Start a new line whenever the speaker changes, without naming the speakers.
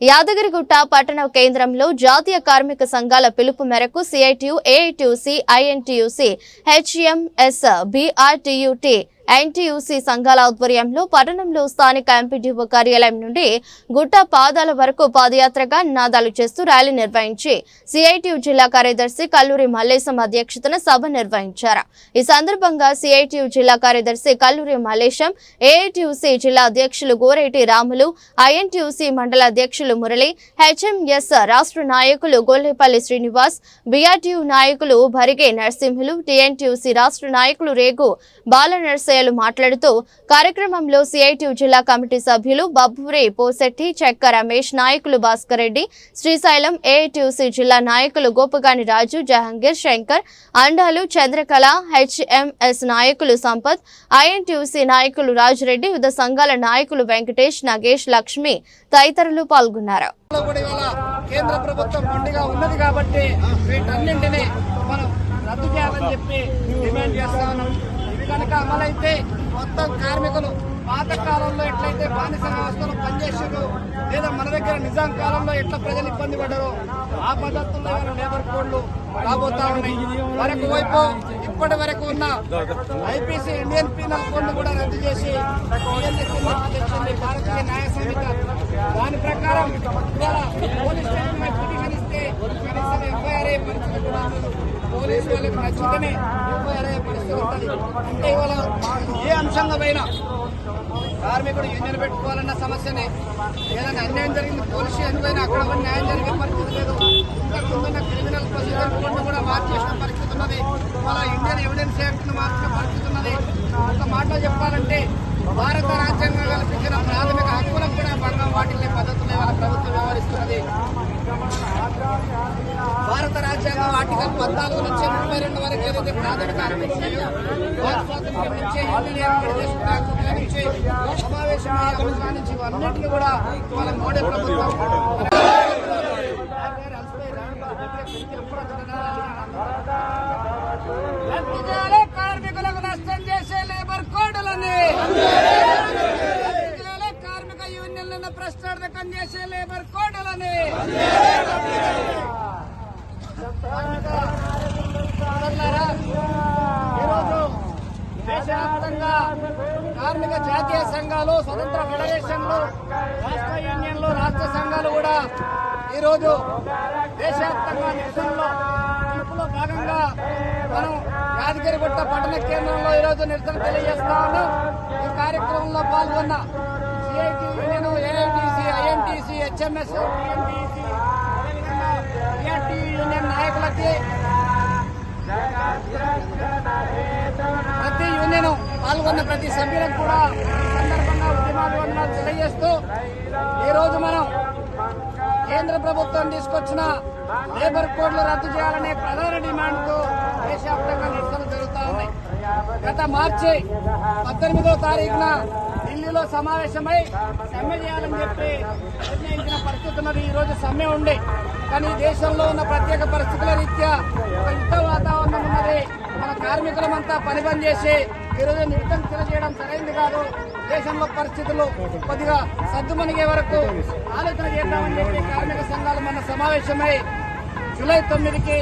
యాదగిరిగుట్ట పట్టణ కేంద్రంలో జాతీయ కార్మిక సంఘాల పిలుపు మేరకు CITU AITUC INTUC HMS BRTUT NTUC సంఘాల ఆధ్వర్యంలో పట్టణంలో స్థానిక ఎంపీడీఓ కార్యాలయం నుండి గుట్ట పాదాల వరకు పాదయాత్రగా నినాదాలు చేస్తూ ర్యాలీ నిర్వహించి సిఐటియు జిల్లా కార్యదర్శి కల్లూరి మల్లేశం అధ్యక్షతన సభ నిర్వహించారు. ఈ సందర్భంగా సిఐటియు జిల్లా కార్యదర్శి కల్లూరి మల్లేశం ఏఐటియుసి జిల్లా అధ్యక్షులు గోరేటి రాములు ఐఎన్టీయూసీ మండల అధ్యక్షులు మురళి హెచ్ఎంఎస్ రాష్ట్ర నాయకులు గొల్లేపల్లి శ్రీనివాస్ బీఆర్టీయూ నాయకులు భరిగే నరసింహులు టీఎన్టీయూసీ రాష్ట్ర నాయకులు రేగు బాల నరసయ్యలు మాట్లాడుతూ కార్యక్రమంలో సిఐటియు జిల్లా కమిటీ సభ్యులు బబ్బురే పోసెట్టి చెక్క రమేష్ నాయకులు భాస్కర్ రెడ్డి శ్రీశైలం ఏఐటియుసి జిల్లా నాయకులు గోపగాని రాజు జహంగీర్ శంకర్ అండాలు చంద్రకళ హెచ్ఎంఎస్ నాయకులు సంపత్ ఐఎన్టీయూసీ నాయకులు రాజురెడ్డి వివిధ సంఘాల నాయకులు వెంకటేష్ నగేష్ లక్ష్మి తదితరులు పాల్గొన్నారు.
కేంద్ర ప్రభుత్వం మొండిగా ఉన్నది కాబట్టి వీటన్నింటినీ మనం రద్దు చేయాలని చెప్పి డిమాండ్ చేస్తా ఉన్నాం. కనుక అమలైతే మొత్తం కార్మికులు పాత కాలంలో ఎట్లయితే బానిస వ్యవస్థలో పనిచేసారు లేదా మన దగ్గర నిజాం కాలంలో ఎట్లా ప్రజలు ఇబ్బంది పడ్డారో ఆ పద్ధతుల్లో లేబర్ కోడ్లు రాబోతా ఉన్నాయి. వరకు వైపు ఇప్పటి వరకు ఉన్న ఐపీసీ ఇండియన్ పీనల్ కోడ్ కూడా రద్దు చేసి భారతీయ న్యాయ సంహిత దాని ప్రకారం ఇవాళ పోలీస్ స్టేషన్ మీద పిటిషన్ ఇస్తే కనీసం ఎఫ్ఐఆర్ అయ్యే పరిస్థితి కూడా లేదు. పోలీసు వాళ్ళకి నచ్చితేనే ఎఫ్ఐఆర్ అయ్యే పరిస్థితి ఉంటుంది. అంటే ఇవాళ ఏ అంశంగా పోయినా కార్మికుడు యూనియన్ పెట్టుకోవాలన్న సమస్యనే ఏదైనా అన్యాయం జరిగింది పోలీస్ ఎందుకైనా అక్కడ కూడా న్యాయం జరిగే పరిస్థితి లేదు. ఇంతకుముందున్న క్రిమినల్ ప్రొసీజర్ కోడ్ను కూడా మార్చేసిన పరిస్థితి ఉన్నది. ఇవాళ ఇండియన్ ఎవిడెన్స్ యాక్ట్ను మార్చిన పరిస్థితి ఉన్నది. ఒక మాట చెప్పాలంటే భారత రాజ్యాంగం కల్పించిన ప్రాథమిక హక్కులకు కూడా భంగం వాటిల్లే పద్ధతులు ఇవాళ ప్రభుత్వం వ్యవహరిస్తున్నది. ఆర్టికల్ పద్నాలుగు నుంచి ముప్పై రెండు వరకు ఏదైతే ప్రాథమిక హక్కులు సమావేశం నుంచి ఇవన్నింటినీ కూడా ఇవాళ మోడీ ప్రభుత్వం కార్మికులకు నష్టం చేసే లేబర్ కోడ్లని కార్మిక యూనియన్లను ప్రశ్నార్థకం చేసే లేబర్ కోడ్లని సోదరులారా, ఈరోజు దేశవ్యాప్తంగా కార్మిక జాతీయ సంఘాలు స్వతంత్ర ఫెడరేషన్లు రాష్ట్ర యూనియన్లు రాష్ట్ర సంఘాలు కూడా ఈరోజు దేశవ్యాప్తంగా నిరసనలో పిలుపులో భాగంగా మనం యాదగిరిగుట్ట పట్టణ కేంద్రంలో ఈరోజు నిరసన తెలియజేస్తా ఉన్నాం. ఈ కార్యక్రమంలో పాల్గొన్న CIT union AITC INTC HMS union నాయకులకి పాల్గొన్న ప్రతి సభ్యులకు కూడా సందర్భంగా ఉద్యమాభివందనాలు తెలియజేస్తూ ఈ రోజు మనం కేంద్ర ప్రభుత్వం తీసుకొచ్చిన లేబర్ కోడ్లు రద్దు చేయాలనే ప్రధాన డిమాండ్తో దేశవ్యాప్తంగా నిరసనలు జరుగుతూ ఉన్నాయి గత మార్చి పద్దెనిమిదో తారీఖున ఢిల్లీలో సమావేశమై సమ్మె చేయాలని చెప్పి నిర్ణయించిన పరిస్థితి ఈరోజు సమ్మె ఉండి కానీ దేశంలో ఉన్న ప్రత్యేక పరిస్థితుల రీత్యా ఒక యుద్ధ వాతావరణం ఉన్నది. మన కార్మికులమంతా పని పని చేసి ఈరోజు రోజు నిర్బంధన చేయడం సరైంది కాదు. దేశంలో పరిస్థితులు కొద్దిగా సర్దుమణిగే వరకు ఆలోచన చేద్దామని చెప్పి కార్మిక సంఘాలు మన సమావేశమై జూలై తొమ్మిదికి